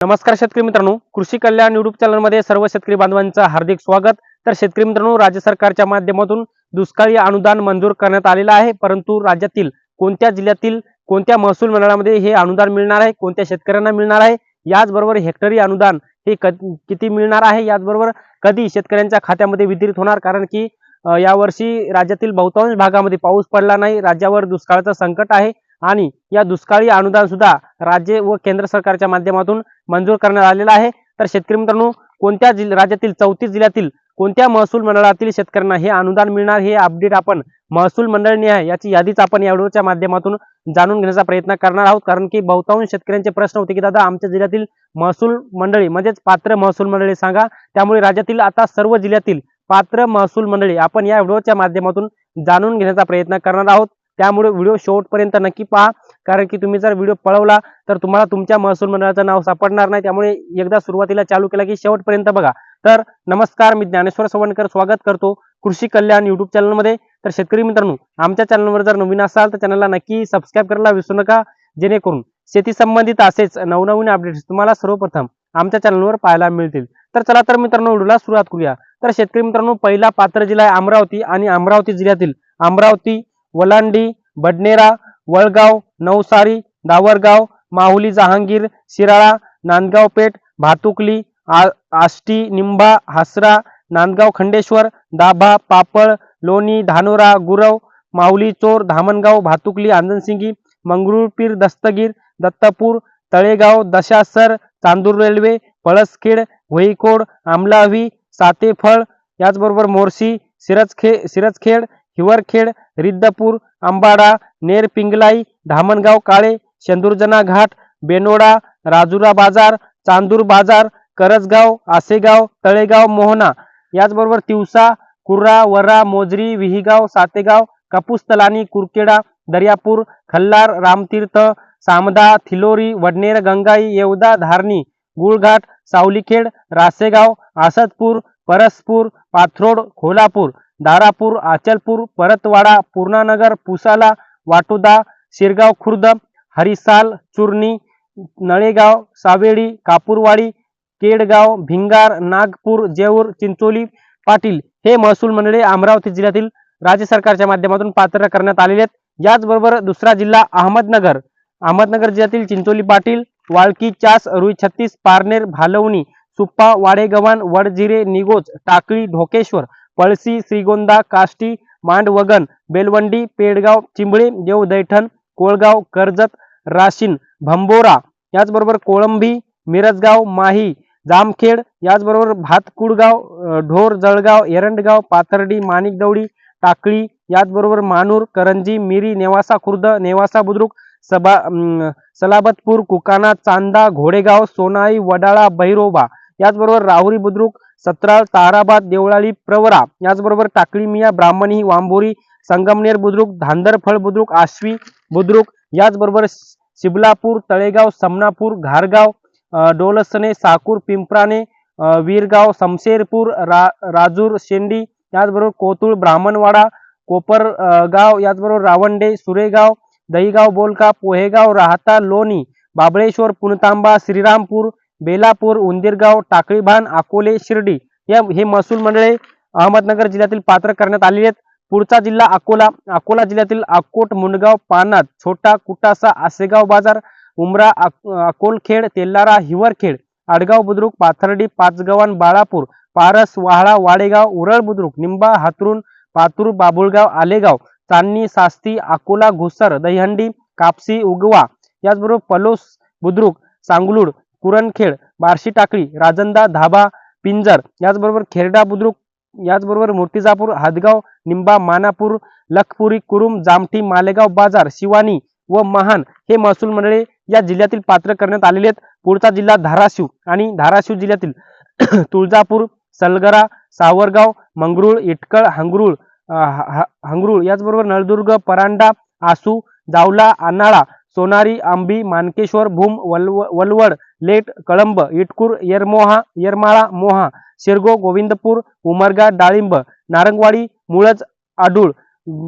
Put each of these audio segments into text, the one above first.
नमस्कार शेतकरी मित्रांनो. कृषी कल्याण युट्यूब चॅनलमध्ये सर्व शेतकरी बांधवांचं हार्दिक स्वागत. तर शेतकरी मित्रांनो राज्य सरकारच्या माध्यमातून दुष्काळी अनुदान मंजूर करण्यात आलेलं आहे. परंतु राज्यातील कोणत्या जिल्ह्यातील कोणत्या महसूल मंडळामध्ये हे अनुदान मिळणार आहे कोणत्या शेतकऱ्यांना मिळणार आहे याचबरोबर हेक्टरी अनुदान हे किती मिळणार आहे याचबरोबर कधी शेतकऱ्यांच्या खात्यामध्ये वितरित होणार? कारण की यावर्षी राज्यातील बहुतांश भागामध्ये पाऊस पडला नाही. राज्यावर दुष्काळाचं संकट आहे. आणि या दुष्काळी अनुदान सुद्धा राज्य व केंद्र सरकारच्या माध्यमातून मंजूर करण्यात आलेला आहे. तर शेतकरी मित्रांनो कोणत्या जिल्ह राज्यातील चौतीस जिल्ह्यातील कोणत्या महसूल मंडळातील शेतकऱ्यांना हे अनुदान मिळणार हे अपडेट आपण महसूल मंडळनी आहे याची यादीच आपण या व्हिडिओच्या माध्यमातून जाणून घेण्याचा प्रयत्न करणार आहोत. कारण की बहुतांश शेतकऱ्यांचे प्रश्न होते की दादा आमच्या जिल्ह्यातील महसूल मंडळी म्हणजेच पात्र महसूल मंडळी सांगा. त्यामुळे राज्यातील आता सर्व जिल्ह्यातील पात्र महसूल मंडळी आपण या व्हिडिओच्या माध्यमातून जाणून घेण्याचा प्रयत्न करणार आहोत. त्यामुळे व्हिडिओ शेवटपर्यंत नक्की पहा. कारण की तुम्ही जर व्हिडिओ पळवला तर तुम्हाला तुमच्या महसूल मंडळाचं नाव सापडणार नाही. त्यामुळे एकदा सुरुवातीला चालू केला की शेवटपर्यंत बघा. तर नमस्कार मी ज्ञानेश्वर सवणकर स्वागत करतो कृषी कल्याण युट्यूब चॅनलमध्ये तर शेतकरी मित्रांनो आमच्या चॅनलवर जर नवीन असाल तर चॅनलला नक्की सबस्क्राईब करायला विसरू नका. जेणेकरून शेती संबंधित असेच नवनवीन अपडेट्स तुम्हाला सर्वप्रथम आमच्या चॅनलवर पाहायला मिळतील. तर चला तर मित्रांनो व्हिडिओला सुरुवात करूया. तर शेतकरी मित्रांनो पहिला पात्र जिल्हा आहे अमरावती आणि अमरावती जिल्ह्यातील अमरावती वलांडी बडनेरा वळगाव नवसारी दावरगाव माहुली जहांगीर शिराळा नांदगाव पेठ भातुकली आ- आष्टी निंबा हासरा नांदगाव खंडेश्वर दाभा पापळ लोणी धानोरा गुरव माऊली चोर धामणगाव भातुकली आंजनसिंगी मंगरुळपीर दस्तगीर दत्तपूर तळेगाव दशासर चांदूर रेल्वे पळसखेड वहीकोड आमलावी सातेफळ याचबरोबर मोर्शी सिरजखे सिरजखेड हिवरखेड रिद्धपूर अंबाडा नेर पिंगलाई धामणगाव काळे शेंदुरजना घाट बेनोडा राजुरा बाजार चांदूर बाजार करजगाव आसेगाव तळेगाव मोहना. याचबरोबर तिवसा कुर्रा वरा मोजरी विहिगाव सातेगाव कापूसतलानी कुरकेडा दर्यापूर खल्लार रामतीर्थ सामदा थिलोरी वडनेर गंगाई येवदा धारणी गुळघाट सावलीखेड रासेगाव आसदपूर परसपूर पाथरोड खोलापूर. दारापूर आचलपूर परतवाडा पूर्णानगर पुसाला वाटोदा शिरगाव खुर्द हरिसाल चुर्णी नळेगाव सावेडी कापूरवाडी केडगाव भिंगार नागपूर जेऊर चिंचोली पाटील हे महसूल मंडळे अमरावती जिल्ह्यातील राज्य सरकारच्या माध्यमातून पात्र करण्यात आलेले आहेत. याचबरोबर दुसरा जिल्हा अहमदनगर. अहमदनगर जिल्ह्यातील चिंचोली पाटील वाळकी चास रुई छत्तीस पारनेर भालवणी सुप्पा वाडेगव्हाण वडजिरे निगोज टाकळी ढोकेश्वर पळसी श्रीगोंदा काष्टी मांडवगन बेलवंडी पेडगाव चिंबळे देव दैठण कोळगाव कर्जत राशीन भंबोरा याचबरोबर कोळंबी मिरजगाव माही जामखेड याचबरोबर भातकुडगाव ढोर जळगाव एरंडगाव पाथर्डी माणिकदवडी टाकळी याचबरोबर मानूर करंजी मिरी नेवासा खुर्द नेवासा बुद्रुक सबा सलाबतपूर कुकाना चांदा घोडेगाव सोनाई वडाळा बैरोबा याचबरोबर राहुरी बुद्रुक सत्राळ ताराबाद देवळाली प्रवरा याचबरोबर टाकळी मिया ब्राह्मणी वांभोरी संगमनेर बुद्रुक धांदरफळ बुद्रुक आश्वी बुद्रुक याचबरोबर शिबलापूर तळेगाव समनापूर घारगाव डोलसने साकूर पिंपराणे वीरगाव समशेरपूर रा राजूर शेंडी याचबरोबर कोतुळ ब्राह्मणवाडा कोपर गाव याचबरोबर रावंडे सुरेगाव दहीगाव बोलका पोहेगाव राहता लोणी बाबळेश्वर पुणतांबा श्रीरामपूर बेलापूर उंदीरगाव टाकळीभान अकोले शिर्डी या हे महसूल मंडळे अहमदनगर जिल्ह्यातील पात्र करण्यात आलेले आहेत. पुढचा जिल्हा अकोला अकोला जिल्ह्यातील अकोट मुंडगाव पानात छोटा कुटासा आसेगाव बाजार उमरा अक- अकोलखेड तेल्लारा हिवरखेड आडगाव बुद्रुक पाथर्डी पाचगव्हाण बाळापूर पारस वाहळा वाडेगाव उरळ बुद्रुक निंबा हातरून पातूर बाबुळगाव आलेगाव चांदणी सास्ती अकोला घुसर दहीहंडी कापसी उगवा याचबरोबर पलोस बुद्रुक सांगलूड कुरणखेड बार्शी टाकळी राजंदा धाबा पिंजर याचबरोबर खेरडा बुद्रुक याचबरोबर मूर्तिजापूर हादगाव निंबा मानापूर लखपुरी कुरुम जामठी मालेगाव बाजार शिवानी व महान हे महसूल मंडळे या जिल्ह्यातील पात्र करण्यात आलेले आहेत. पुढचा जिल्हा धाराशिव आणि धाराशिव जिल्ह्यातील तुळजापूर सलगरा सावरगाव मंगरुळ इटकळ हंगरुळ हंगरुळ याचबरोबर नळदुर्ग परांडा आसू जावला आनाळा सोनारी आंबी मानकेश्वर भूम वलव वलवड लेट कळंब इटकूर येरमोहा येरमाळा मोहा शिरगो गोविंदपूर उमरगा डाळिंब नारंगवाडी मुळज आडूळ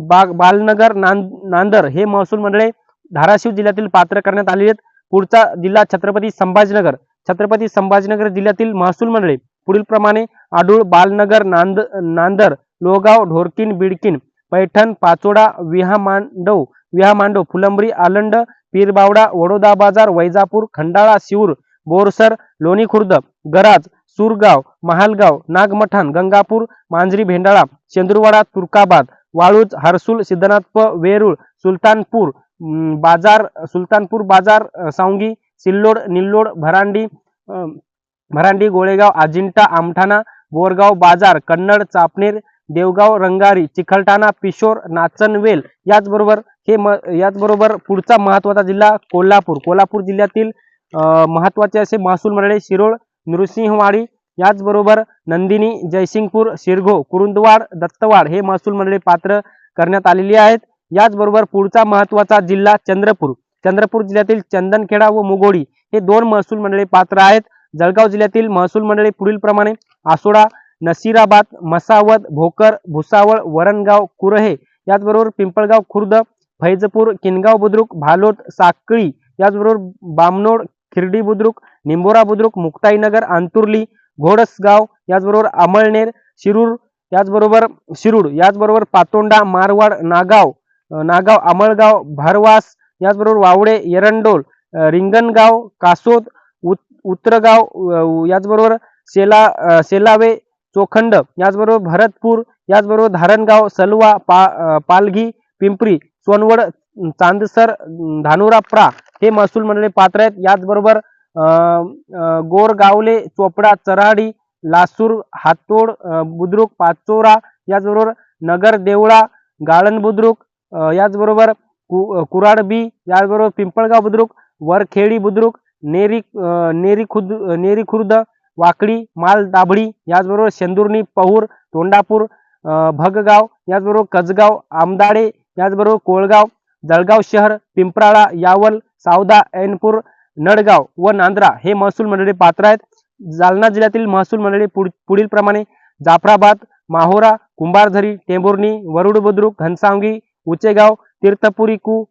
बाग बालनगर नांद नांदर हे महसूल मंडळे धाराशिव जिल्ह्यातील पात्र करण्यात आलेले आहेत. पुढचा जिल्हा छत्रपती संभाजीनगर. छत्रपती संभाजीनगर जिल्ह्यातील महसूल मंडळे. पुढील प्रमाणे आडूळ बालनगर नांद नांदर लोहगाव ढोरकीन बिडकीन पैठण पाचोडा विहामांडव विहामांडव फुलंबरी आलंड पीरबावडा वडोदा बाजार वैजापूर खंडाळा शिवूर बोरसर लोणी खुर्द गराज सुरगाव महालगाव नागमठाण गंगापूर मांजरी भेंडाळा चंद्रवाडा तुर्काबाद वाळूज हरसूल सिद्धनाथ वेरूळ सुलतानपूर बाजार सुलतानपूर बाजार सावंगी सिल्लोड निल्लोड भरांडी भरांडी गोळेगाव अजिंठा आमठाणा बोरगाव बाजार कन्नड चापनेर देवगाव रंगारी चिखलठाणा पिशोर नाचनवेल याचबरोबर हे म याचबरोबर पुढचा महत्त्वाचा जिल्हा कोल्हापूर. कोल्हापूर जिल्ह्यातील महत्त्वाचे महत्त्वाचे असे महसूल मंडळे शिरोळ नृसिंहवाडी याचबरोबर नंदिनी जयसिंगपूर शिरघो कुरुंदवाड दत्तवाड हे महसूल मंडळे पात्र करण्यात आलेली आहेत. याचबरोबर पुढचा महत्त्वाचा जिल्हा चंद्रपूर. चंद्रपूर जिल्ह्यातील चंदनखेडा व मुगोडी हे दोन महसूल मंडळे पात्र आहेत. जळगाव जिल्ह्यातील महसूल मंडळे पुढील प्रमाणे आसोडा नसीराबाद मसावद भोकर भुसावळ वरणगाव कुरहे याचबरोबर पिंपळगाव खुर्द फैजपूर किनगाव बुद्रुक भालोत साकळी याचबरोबर बामनोड खिर्डी बुद्रुक निंबोरा बुद्रुक मुक्ताईनगर आंतुर्ली घोडसगाव याचबरोबर अमळनेर शिरूर याचबरोबर शिरूड याचबरोबर पातोंडा मारवाड नागाव नागाव अमळगाव भारवास याचबरोबर वावडे एरंडोल रिंगणगाव कासोद उत उत्रगाव याचबरोबर शेला सेलावे चोखंड याचबरोबर भरतपूर याचबरोबर धारणगाव सलवा पा पालघी पिंपरी सोनवड चांदसर धानुराप्रा हे महसूल मंडळे पात्र आहेत. याचबरोबर गोरगावले चोपडा चराडी लासूर हातोड बुद्रुक पाचोरा याचबरोबर नगर देवळा गाळण बुद्रुक याचबरोबर कु कुराडबी याचबरोबर पिंपळगाव बुद्रुक वरखेडी बुद्रुक नेरी नेरी खुद नेरी खुर्द वाकडी माल दाभडी याचबरोबर शेंदुर्णी पहूर तोंडापूर भगगाव याचबरोबर कजगाव आमदाडे याचबरोबर कोळगाव जळगाव शहर पिंपराळा यावल सावदा ऐनपूर नडगाव व नांद्रा हे महसूल मंडळी पात्र आहेत. जालना जिल्ह्यातील महसूल मंडळी पुढ पुढील प्रमाणे जाफराबाद माहोरा कुंभारझरी टेंभुर्णी वरुड बुद्रुक घनसावंगी उचेगाव तीर्थपुरी कू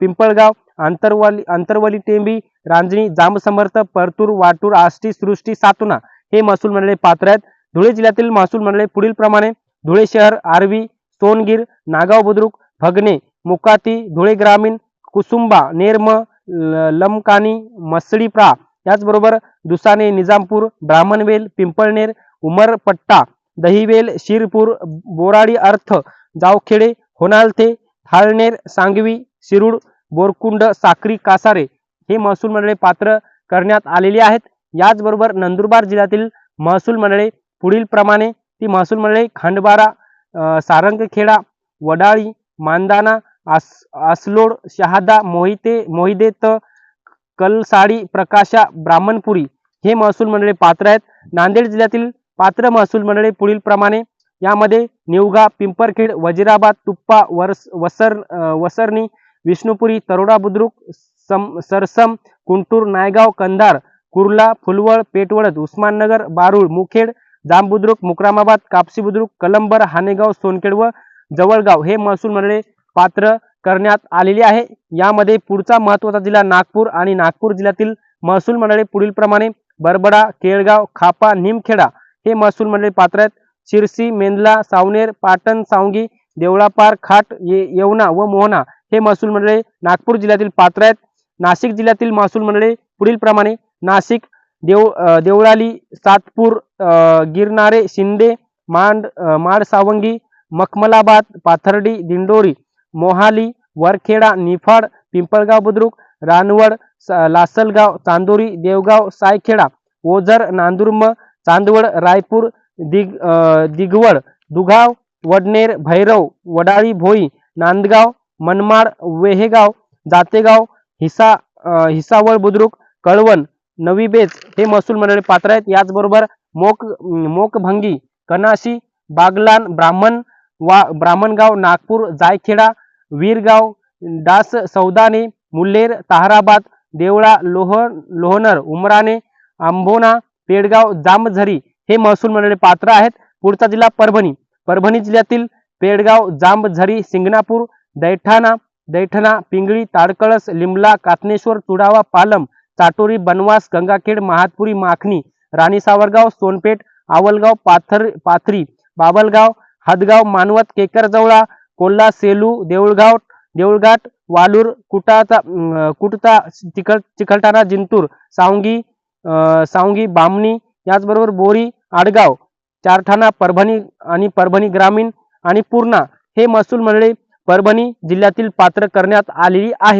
पिंपळगाव आंतरवाली आंतरवली टेंबी रांजणी जांबसमर्थ परतूर वाटूर आष्टी सृष्टी सातुना हे महसूल मंडळे पात्र आहेत. धुळे जिल्ह्यातील महसूल मंडळे पुढील प्रमाणे धुळे शहर आर्वी सोनगीर नागाव बुद्रुक भगणे मुकाती धुळे ग्रामीण कुसुंबा नेरम ल- लमकानी मसळीप्रा याचबरोबर दुसाने निजामपूर ब्राह्मणवेल पिंपळनेर उमरपट्टा दहिवेल शिरपूर बोराडी अर्थ जावखेडे होनालथे थाळनेर सांगवी शिरूड बोरकुंड साक्री कासारे हे महसूल मंडळे पात्र करण्यात आलेली आहेत. याचबरोबर नंदुरबार जिल्ह्यातील महसूल मंडळे पुढील प्रमाणे ती महसूल मंडळे खांडबारा सारंगखेडा वडाळी मांदाना आस आसलोड शहादा मोहिते मोहिदेत कलसाडी प्रकाशा ब्राह्मणपुरी हे महसूल मंडळे पात्र आहेत. नांदेड जिल्ह्यातील पात्र महसूल मंडळे पुढील प्रमाणे यामध्ये निवगा पिंपरखेड वजिराबाद तुप्पा वरस वसर वसरणी विष्णुपुरी तरोडा बुद्रुक सम सरसम कुंटूर नायगाव कंधार कुर्ला फुलवळ पेटवळद उस्माननगर बारूळ मुखेड जांबुद्रुक मुक्रामाबाद कापसी बुद्रुक कलंबर हानेगाव सोनखेड व जवळगाव हे महसूल मंडळे पात्र करण्यात आलेली आहे. यामध्ये पुढचा महत्त्वाचा जिल्हा नागपूर आणि नागपूर जिल्ह्यातील महसूल मंडळे पुढील प्रमाणे बरबडा केळगाव खापा निमखेडा हे महसूल मंडळे पात्र आहेत. शिरसी मेंदला सावनेर पाटण सावंगी देवळापार खाट ये येवना व मोहना हे महसूल मंडळे नागपूर जिल्ह्यातील पात्र आहेत. नाशिक जिल्ह्यातील महसूल मंडळे पुढील प्रमाणे नाशिक देव देवळाली सातपूर गिरनारे शिंदे मांड माड सावंगी मखमलाबाद पाथर्डी दिंडोरी मोहाली वरखेडा निफाड पिंपळगाव बुद्रुक रानवड स- लासलगाव चांदोरी देवगाव सायखेडा ओझर नांदुर्म चांदवड रायपूर दिग दिगवड दुगाव वडनेर भैरव वडाळी भोई नांदगाव मनमाड वेहेगाव जातेगाव हिसा हिसावळ बुद्रुक कळवण नवी बेज हे महसूल मंडळी पात्र आहेत. याचबरोबर मोक मोकभंगी कनाशी बागलान ब्राह्मण वा ब्राह्मणगाव नागपूर जायखेडा वीरगाव डास सौदाने मुल्लेर ताहराबाद देवळा लोह लोहनर उमराने आंबोना पेडगाव जांबझरी हे महसूल मंडळी पात्र आहेत. पुढचा जिल्हा परभणी. परभणी जिल्ह्यातील पेडगाव जांबझरी सिंगणापूर दैठाणा दैठणा पिंगळी ताडकळस लिमला कातनेश्वर चुडावा पालम चाटोरी बनवास गंगाखेड महातपुरी माखणी राणी सावरगाव सोनपेठ आवलगाव पाथर पाथरी बाबलगाव हदगाव मानवत केकरजवळा कोल्हा सेलू देऊळगाव देऊळघाट वालूर कुटाचा कुटता चिखल चिखलठाणा जिंतूर सावंगी सावंगी बामणी याचबरोबर बोरी आडगाव चारठाणा परभणी आणि परभणी ग्रामीण आणि पूर्णा हे महसूल मंडळे परभणी जिल्ह्यातील पात्र करण्यात आलेली आहे.